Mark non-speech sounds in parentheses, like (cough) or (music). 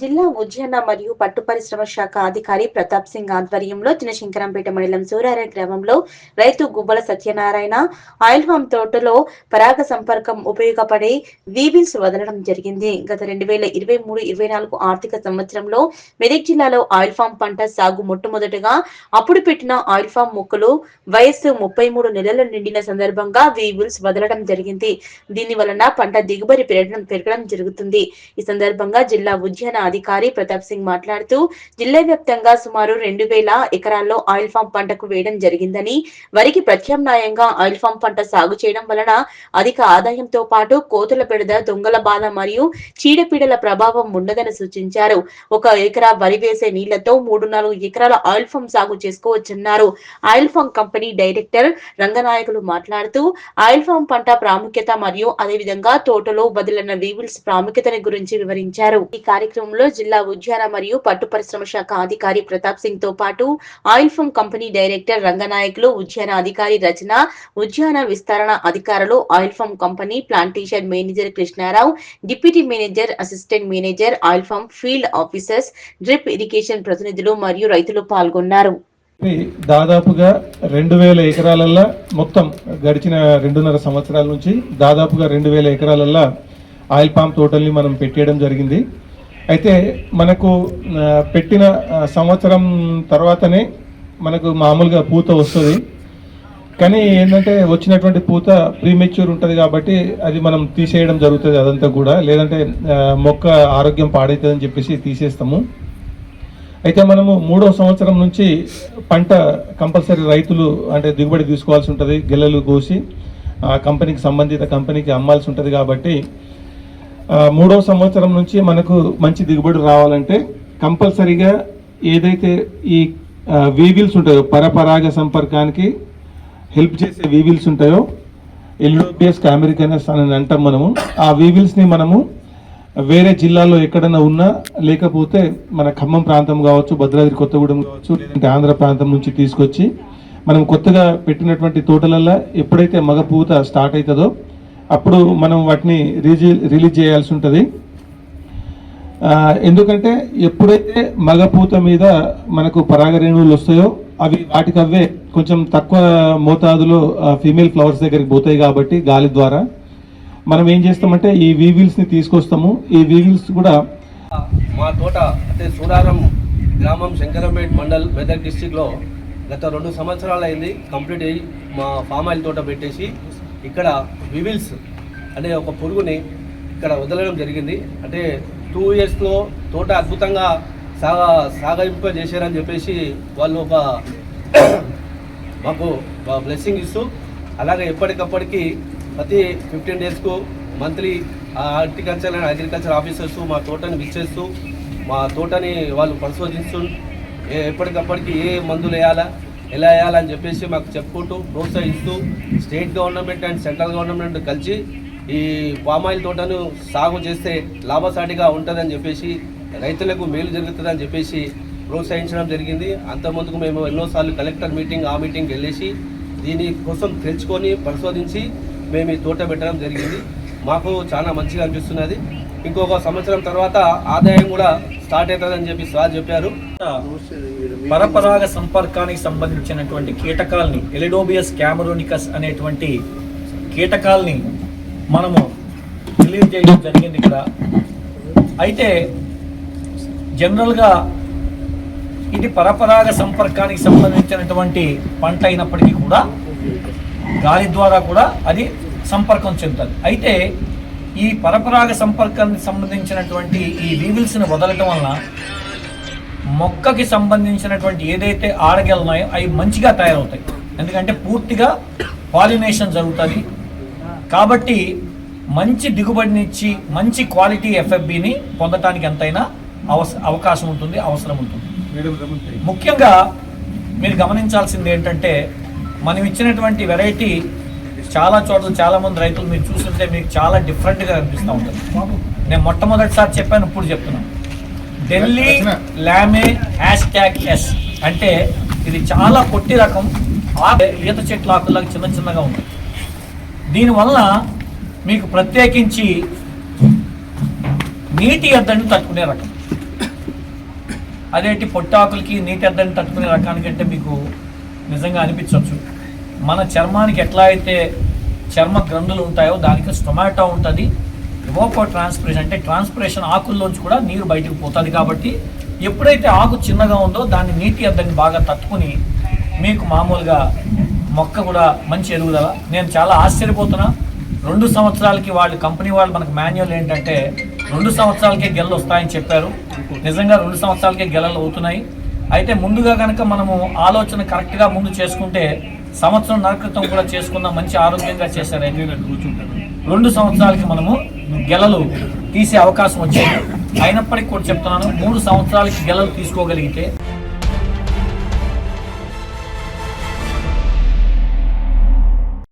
జిల్లా ఉద్యాన మరియు పట్టు పరిశ్రమ శాఖ అధికారి ప్రతాప్ సింగ్ ఆధ్వర్యంలో చినశంకరంపేట మండలం సూరార గ్రామంలో రైతు గుబ్బల సత్యనారాయణ ఆయిల్ ఫామ్ తోటలో పరాగ సంపర్కం ఉపయోగపడే వీవిల్స్ వదలడం జరిగింది. గత రెండు వేల ఇరవై మూడు ఇరవై నాలుగు ఆర్థిక సంవత్సరంలో మెదక్ జిల్లాలో ఆయిల్ ఫామ్ పంట సాగు మొట్టమొదటగా అప్పుడు పెట్టిన ఆయిల్ ఫామ్ మొక్కలు వయస్సు ముప్పై మూడు నెలలు నిండిన సందర్భంగా వీబిల్స్ వదలడం జరిగింది. దీని వలన పంట దిగుబడి పెరగడం పెరగడం జరుగుతుంది. ఈ సందర్భంగా జిల్లా ఉద్యాన అధికారి ప్రతాప్ సింగ్ మాట్లాడుతూ జిల్లా వ్యాప్తంగా సుమారు రెండు వేల ఎకరాల్లో ఆయిల్ ఫామ్ పంటకు వేయడం జరిగిందని వరికి ప్రత్యామ్నాయంగా ఆయిల్ ఫామ్ పంట సాగు చేయడం వలన అధిక ఆదాయంతో పాటు కోతుల పెడద దొంగల బాధ మరియు చీడపీడల ప్రభావం ఉండదని సూచించారు. ఒక ఎకరా వరి వేసే నీళ్ళతో మూడు నాలుగు ఎకరాల ఆయిల్ ఫామ్ సాగు చేసుకోవచ్చన్నారు. Oil palm company director Ranganayakulu మాట్లాడుతూ ఆయిల్ ఫామ్ పంట ప్రాముఖ్యత మరియు అదేవిధంగా తోటలో బదిలిన వీవిల్స్ ప్రాముఖ్యతని గురించి వివరించారు. ఈ కార్యక్రమంలో జిల్లా ఉద్యాన మరియు పట్టు పరిశ్రమ శాఖ అధికారి ప్రతాప్ సింగ్తో పాటు oil palm company director Ranganayakulu ఉద్యాన అధికారి రచన ఉద్యాన విస్తరణ అధికారులు oil palm company plantation manager Krishnarao deputy manager assistant manager oil palm field officers drip irrigation ప్రతినిధులు మరియు రైతులు పాల్గొన్నారు. దాదాపుగా రెండు వేల ఎకరాలల్లో మొత్తం గడిచిన రెండున్నర సంవత్సరాల నుంచి దాదాపుగా రెండు వేల ఎకరాలల్లో ఆయిల్ పామ్ తోటల్ని మనం పెట్టేయడం జరిగింది. అయితే మనకు పెట్టిన సంవత్సరం తర్వాతనే మనకు మామూలుగా పూత వస్తుంది. కానీ ఏంటంటే వచ్చినటువంటి పూత ప్రీమెచ్యూర్ ఉంటుంది కాబట్టి అది మనం తీసేయడం జరుగుతుంది అదంతా కూడా. లేదంటే మొక్క ఆరోగ్యం పాడవుతుందని చెప్పేసి తీసేస్తాము. అయితే మనము మూడో సంవత్సరం నుంచి పంట కంపల్సరీ రైతులు అంటే దిగుబడి తీసుకోవాల్సి ఉంటుంది. గిల్లలు కోసి ఆ కంపెనీకి సంబంధిత కంపెనీకి అమ్మాల్సి ఉంటుంది కాబట్టి మూడో సంవత్సరం నుంచి మనకు మంచి దిగుబడి రావాలంటే కంపల్సరీగా ఏదైతే ఈ వీవిల్స్ ఉంటాయో పరపరాగ సంపర్కానికి హెల్ప్ చేసే వీవిల్స్ ఉంటాయో ఎల్డోపియస్ కామెరికనస్ అని అంటాం మనము ఆ వీవిల్స్ని మనము వేరే జిల్లాలో ఎక్కడైనా ఉన్నా లేకపోతే మన ఖమ్మం ప్రాంతం కావచ్చు భద్రాద్రి కొత్తగూడెం కావచ్చు లేదంటే ఆంధ్ర ప్రాంతం నుంచి తీసుకొచ్చి మనం కొత్తగా పెట్టినటువంటి తోటలల్లో ఎప్పుడైతే మగపూత స్టార్ట్ అవుతుందో అప్పుడు మనం వాటిని రిజీ రిలీజ్ చేయాల్సి ఉంటుంది. ఎందుకంటే ఎప్పుడైతే మగపూత మీద మనకు పరాగ రేణువులు వస్తాయో అవి వాటికవే కొంచెం తక్కువ మోతాదులో ఫీమేల్ ఫ్లవర్స్ దగ్గరికి పోతాయి కాబట్టి గాలి ద్వారా. మనం ఏం చేస్తామంటే ఈ వీవిల్స్ని తీసుకొస్తాము. ఈ వీవిల్స్ కూడా మా తోట అంటే సూడారం గ్రామం శంకరంపేట్ మండల్ మెదక్ డిస్టిక్లో గత రెండు సంవత్సరాలు అయింది కంప్లీట్ అయ్యి మా ఫామ్ ఆయిల్ తోట పెట్టేసి ఇక్కడ వివిల్స్ అనే ఒక పురుగుని ఇక్కడ వదలడం జరిగింది. అంటే టూ ఇయర్స్లో తోట అద్భుతంగా సాగ సాగింప చేశారని చెప్పేసి వాళ్ళు ఒక (coughs) మాకు బ్లెస్సింగ్ ఇస్తూ అలాగే ఎప్పటికప్పటికి ప్రతి fifteen డేస్కు monthly horticulture and agriculture officers మా తోటని విచ్చేస్తూ మా తోటని వాళ్ళు పరిశోధిస్తూ ఎప్పటికప్పటికి ఏ మందులు వేయాలా ఎలా వేయాలని చెప్పేసి మాకు చెప్పుకుంటూ ప్రోత్సహిస్తూ state government and central government కలిసి ఈ పామాయిల్ తోటను సాగు చేస్తే లాభసాటిగా ఉంటుందని చెప్పేసి రైతులకు మేలు జరుగుతుందని చెప్పేసి ప్రోత్సహించడం జరిగింది. అంతకుముందుకు మేము ఎన్నోసార్లు కలెక్టర్ మీటింగ్ ఆ మీటింగ్ వెళ్ళేసి దీని కోసం తెలుసుకొని పరిశోధించి మేము ఈ తోట పెట్టడం జరిగింది. మాకు చాలా మంచిగా అనిపిస్తున్నది. ఇంకొక సంవత్సరం తర్వాత ఆదాయం కూడా స్టార్ట్ అవుతుందని చెప్పి సార్ చెప్పారు. పరపరాగ సంపర్కానికి సంబంధించినటువంటి కీటకాల్ని ఎలిడోబియస్ క్యామరోనికస్ అనేటువంటి కీటకాల్ని మనము రిలీజ్ చేయడం జరిగింది ఇక్కడ. అయితే జనరల్గా ఇది పరపరాగ సంపర్కానికి సంబంధించినటువంటి పంట అయినప్పటికీ కూడా గాలి ద్వారా కూడా అది సంపర్కం చెందుతుంది. అయితే ఈ పరపరాగ సంపర్కానికి సంబంధించినటువంటి ఈ వీవిల్స్ని వదలటం వలన మొక్కకి సంబంధించినటువంటి ఏదైతే ఆడగలు ఉన్నాయో అవి మంచిగా తయారవుతాయి. ఎందుకంటే పూర్తిగా పాలినేషన్ జరుగుతుంది. కాబట్టి మంచి దిగుబడినిచ్చి మంచి క్వాలిటీ ఎఫ్ఎఫ్బిని పొందటానికి ఎంతైనా అవస అవకాశం ఉంటుంది అవసరం ఉంటుంది. ముఖ్యంగా మీరు గమనించాల్సింది ఏంటంటే మనం ఇచ్చినటువంటి వెరైటీ చాలా చోట్ల చాలా మంది రైతులు మీరు చూస్తుంటే మీకు చాలా డిఫరెంట్గా అనిపిస్తూ ఉంటుంది. నేను మొట్టమొదటిసారి చెప్పాను ఇప్పుడు చెప్తున్నాను ఢిల్లీ లామే హ్యాష్ ట్యాగ్ ఎస్. అంటే ఇది చాలా పొట్టి రకం. ఈత చెట్ల ఆకులాగా చిన్న చిన్నగా ఉంది దీనివల్ల మీకు ప్రత్యేకించి నీటి ఎద్దడిని తట్టుకునే రకం. అదేంటి పొట్టాకులకి నీటి ఎద్దని తట్టుకునే రకానికంటే మీకు నిజంగా అనిపించవచ్చు మన చర్మానికి ఎట్లా అయితే చర్మ గ్రంథులు ఉంటాయో దానికి స్టొమాటో ఉంటుంది. ఇవోకో ట్రాన్స్పిరేషన్ అంటే ట్రాన్స్పిరేషన్ ఆకుల్లోంచి కూడా నీరు బయటకు పోతుంది కాబట్టి ఎప్పుడైతే ఆకు చిన్నగా ఉందో దాన్ని నీటి ఎద్దని బాగా తట్టుకుని మీకు మామూలుగా మొక్క కూడా మంచి ఎదుగుదల. నేను చాలా ఆశ్చర్యపోతున్నా. రెండు సంవత్సరాలకి వాళ్ళు కంపెనీ వాళ్ళు మనకు మాన్యువల్ ఏంటంటే రెండు సంవత్సరాలకే గెలలు వస్తాయని చెప్పారు. నిజంగా రెండు సంవత్సరాలకే గెలలు అవుతున్నాయి. అయితే ముందుగా కనుక మనము ఆలోచన కరెక్ట్గా ముందు చేసుకుంటే సంవత్సరం క్రితం కూడా చేసుకున్న మంచి ఆరోగ్యంగా చేశారు రెండు సంవత్సరాలకి మనము గెలలు తీసే అవకాశం వచ్చింది. అయినప్పటికీ కూడా చెప్తున్నాను మూడు సంవత్సరాలకి గెలలు తీసుకోగలిగితే